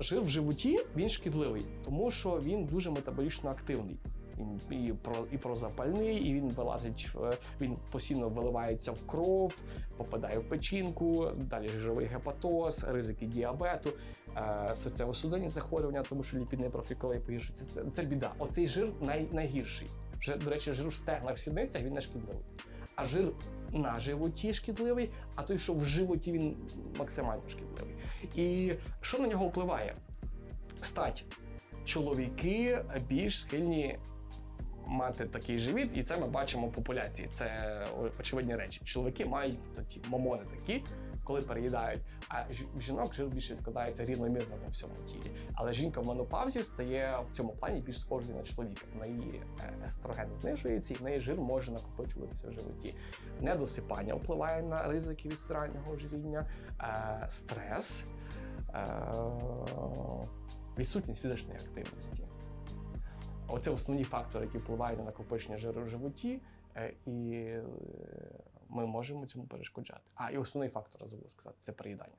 Жир в животі він шкідливий, тому що він дуже метаболічно активний. Він і про і прозапальний, і він вилазить в він постійно виливається в кров, попадає в печінку, далі жировий гепатоз, ризики діабету, е, серцево-судинні захворювання, тому що ліпідний профіколей погіршується. Це, це біда. Оцей жир най, найгірший. Вже, до речі, жир в стегнах в сідницях він не шкідливий. А жир на животі шкідливий, а той, що в животі, він максимально шкідливий. І що на нього впливає? Стать. Чоловіки більш схильні мати такий живіт, і це ми бачимо в популяції. Це очевидні речі. Чоловіки мають такі мамони такі, коли переїдають. А жінок жир більше відкладається рівномірно по всьому тілі. Але жінка в менопаузі стає в цьому плані більш схожою на чоловіка. В неї е, естроген знижується, і в неї жир може накопичуватися в животі. Недосипання впливає на ризики від стирального ожиріння, е, стрес, е, відсутність фізичної активності. Оце основні фактори, які впливають на накопичення жиру в животі, і ми можемо цьому перешкоджати. А і основний фактор забув сказати це переїдання.